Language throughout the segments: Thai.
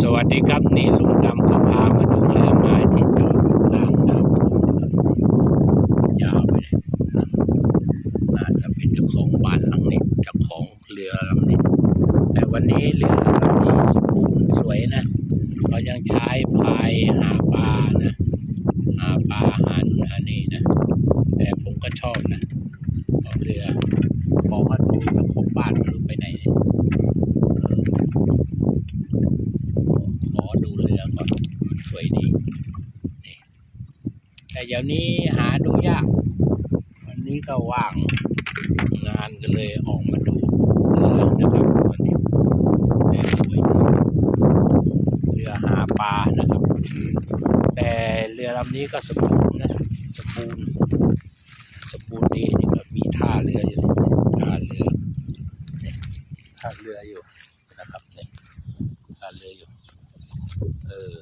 สวัสดีครับนี่ลุงดำก็พามาดูเรือไม้ที่จอดอยู่ข้างน้ำท่วมยาวไปเลยน่าจะเป็นเจ้าของบ้านหลังนี้เจ้าของเรือลำนี้ แต่วันนี้เรือลำนี้สมบูรณ์สวยนะเขายังใช้พายหาปลานะหาปลานี่นะ แต่ผมก็ชอบนะเอาเรือบอกว่าดูเจ้าของบ้านไม่รู้ไปไหนเนี่ยเออ ขอดูเรือก่อนมันสวยดีนี่แต่ เดี๋ยวนี้หาดูยาก วันนี้ก็ว่างงานก็เลยออกมาดูเรือนะครับวันนี้แต่สวยเรือหาปลานะครับ แต่เรือลำนี้ก็สมบูรณ์นะสมบูรณ์สมบูรณ์ดีนี่ก็มีท่าเรืออยู่ท่าเรือท่าเรืออยู่นะครับนี่ท่าเรืออยู่ เออ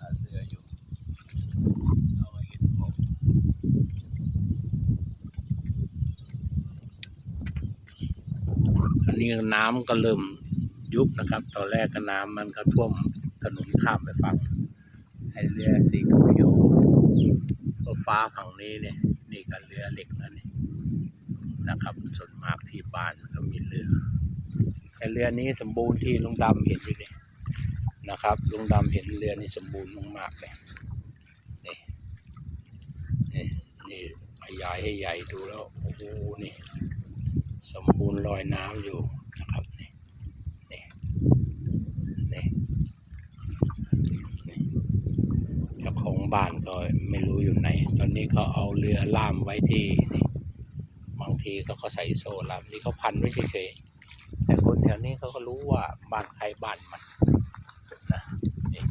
หาเรืออยู่เอาให้เห็นผมอั นี้น้ำก็เริ่มยุบนะครับ ตอนแรกก็น้ำมันก็ท่วมถนนข้ามไปฝั่งไอเรือสีเขียวก็ฟ้าฝั่งนี้เนี่ย นี่ก็เรือเหล็กนั่นนี่นะครับส่วนมากที่บ้านก็มีเรือแต่เรือนี้สมบูรณ์ที่ลุงดำเห็นอยู่นี่นะครับลุงดำเห็นเรือนี่สมบูรณ์มากๆเลยนี่นี่นี่ขยายให้ใหญ่ดูแล้วโอ้โหนี่ สมบูรณ์ลอยน้ำอยู่นะครับนี่นี่นี่นี่เจ้าของบ้านก็ไม่รู้อยู่ไหน ตอนนี้เขาเอาเรือล่ามไว้ที่นี่บางทีเขาก็ใส่โซ่ล่ามนี่เขาพันไว้เฉยๆแต่คนแถวนี้เขาก็รู้ว่าบ้านใครบ้านมันนะนี่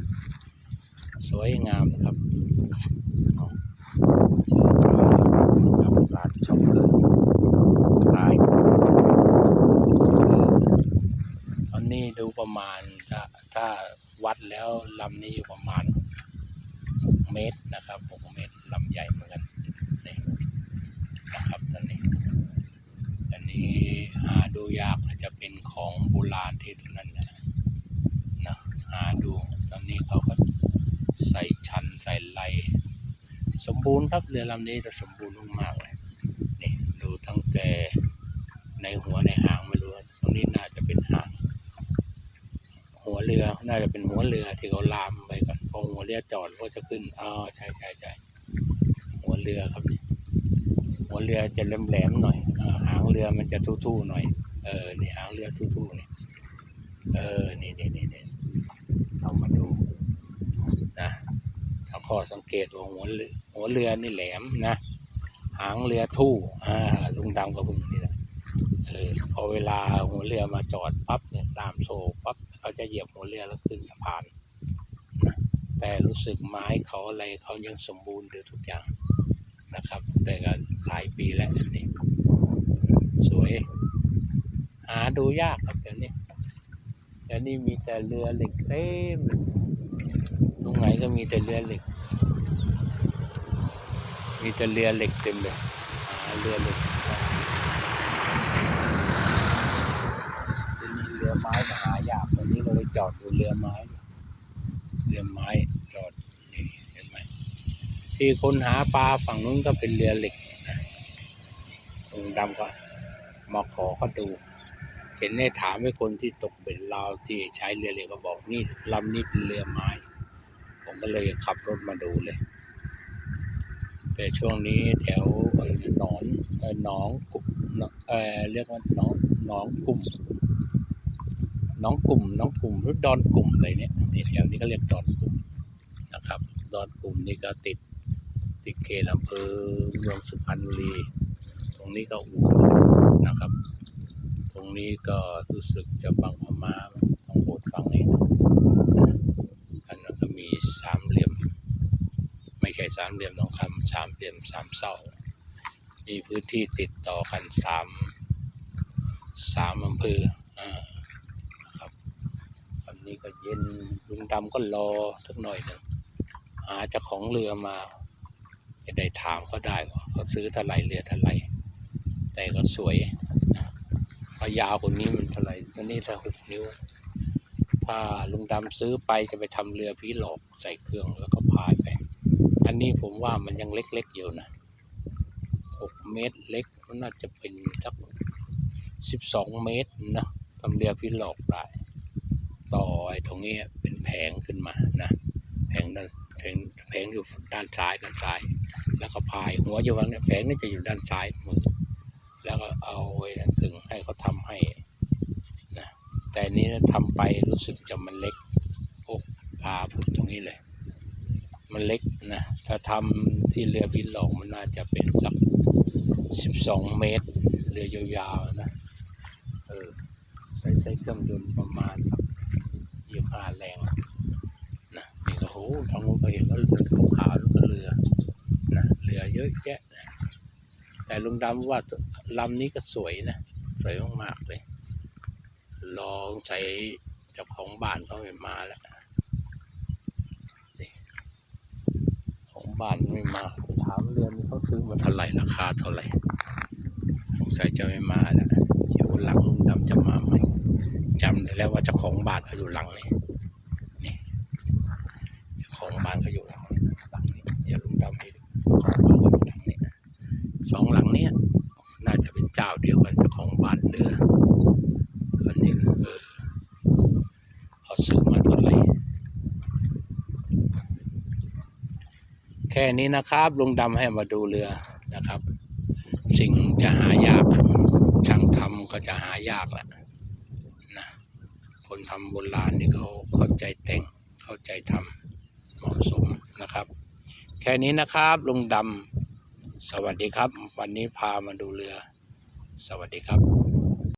สวยงามนะครับเอาเจอปลาจับร้านช็อปเกอร์ขายเออตอนนี้ดู ประมาณถ้าถ้าวัดแล้วลำนี้อยู่ประมาณหกเมตรนะครับหกเมตรลำใหญ่เหมือนกันนี่นะครับตอนนี้อันนี้หาดูยากอาจจะเป็นของโบราณที่นั่นนะนะหาดูตอนนี้เขาก็ใส่ชันใส่ไหลสมบูรณ์ครับเรือลำนี้จะสมบูรณ์มากๆเลยนี่ดูตั้งแต่ในหัวในหางไม่รู้ตรงนี้น่าจะเป็นหาง หัวเรือ น่าจะเป็นหัวเรือที่เขาลามไปก่อนพอหัวเรือจอดก็จะขึ้นอ๋อใช่ใช่ใช่หัวเรือครับนี่หัวเรือจะแหลมๆหน่อยหางเรือมันจะทู่ๆหน่อย เออนี่หางเรือทู่ๆนี่เออนี่นี่นี่นี่เอามาดูนะสังข้อสังเกตว่าหัวเรือหัวเรือนี่แหลมนะหางเรือทู่อ่าลุงดำกับพึ่งนี่แหละเออพอเวลาหัวเรือมาจอดปั๊บามโซ่ปั๊บเขาจะเหยียบหัวเรือแล้วขึ้นสะพานนะแต่รู้สึกไม้เขาอะไรเขายังสมบูรณ์อยู่ทุกอย่างนะครับ แต่ก็หลายปีแล้วอันนี่สวย หาดูยากครับเดี๋ยวนี้แต่นี่มีแต่เรือเหล็กเต็มตรงไหนก็มีแต่เรือเหล็ก มีแต่เรือเหล็กเต็มเลยหาเรือเหล็กทีนี้เรือ ไม้ก็หายากวันนี้เราเลยจอดดูเรือไม้เรือไม้จอดนี่เห็นไหมที่คนหาปลาฝั่งนู้นก็เป็นเรือเหล็กนะลุงดำก็มาขอเขาดู เห็นในถามให้คนที่ตกเป็นลาวที่ใช้เรือเรือก็บอกนี่ลำนี้เป็นเรือไม้ ผมก็เลยขับรถมาดูเลย แต่ช่วงนี้แถวหนอนเอ่อหนองกุมเออเรียกว่าหนองหนองกุ่ม น้องกลุ่มหนองกลุ่มหรือดอนกลุ่มอะไรเนี่ยนี่แถวนี้ก็เรียกดอนกลุ่มนะครับ ดอนกลุ่มนี่ก็ติดติดเขตอำเภอเมืองสุพรรณบุรี ตรงนี้ก็อู่ทองนะครับ ตรงนี้ก็รู้สึกจะบางพม่าต้องโบดฝั่งนี้อันนั้นก็มีสามเหลี่ยม ไม่ใช่สามเหลี่ยมทองคำสามเหลี่ยมสามเสามีพื้นที่ติดต่อกันสามสามอำเภอ นนี้ก็เย็นลุงดำก็รอสักหน่อยหนึ่งหาเจ้าของเรือมาจะได้ถามเขาได้ว่าเขาซื้อเท่าไหร่เรือเท่าไหร่แต่ก็สวยนะขถ้ายาวกว่านี้มันเท่าไหร่อันนี้ถ้าหกนิ้ว ถ้าลุงดำซื้อไปจะไปทำเรือผีหลอกใส่เครื่องแล้วก็พายไป อันนี้ผมว่ามันยังเล็กๆอยู่นะหกเมตรเล็กมันน่าจะเป็นสักสิบสองเมตรนะทำเรือผีหลอกได้ ต่อไอ้ตรงนี้เป็นแผงขึ้นมานะแผงนั้นแผงแผงอยู่ด้านซ้ายด้านซ้าย แล้วก็พายหัวอยู่วันนี้แผงนี่จะอยู่ด้านซ้ายมือ แล้วก็เอาไว้นั่นถึงให้เขาทำให้นะแต่อันนี้ทำไปรู้สึกจะมันเล็กโอ้พาผมตรงนี้เลย มันเล็กนะถ้าทำที่เรือพินหลอกมันน่าจะเป็นสักสิบสองเมตรเรือยาวๆนะเออใช้ใช้เครื่องยนต์ประมาณ ยี่ห้าแรงนะนี่ก็โหทางโน้นก็เห็นว่าเรือขาวๆแล้วก็เรือนะเรือเยอะแยะนะแต่ลุงดำว่าลำนี้ก็สวยนะ สวยมากๆเลยลองใช้เจ้าของบ้านเขาไม่มาแล้วของบ้านไม่มาจะถามเรือนี้เขาซื้อมาเท่าไหร่ราคาเท่าไหร่สงสัยจะไม่มาแล้วเดี๋ยวหลังลุงดำจะมาใหม่ จำได้แล้วว่าเจ้าของบ้านเขาอยู่หลังนี่นี่เจ้าของบ้านเขาอยู่หลังหลังนี้เดี๋ยวลุงดำให้ดูเขาอยู่หลังนี้สองหลังเนี้ยน่าจะเป็นเจ้าเดียวกันเจ้าของบ้านเรืออันนี้เออเขาซื้อมาเท่าไหร่แค่นี้นะครับลุงดำให้มาดูเรือนะครับ สิ่งจะหายากช่างทำก็จะหายากแหละ คนทำโบราณนี่เขาเข้าใจแต่งเข้าใจทำเหมาะสมนะครับ แค่นี้นะครับลุงดำสวัสดีครับ วันนี้พามาดูเรือ สวัสดีครับ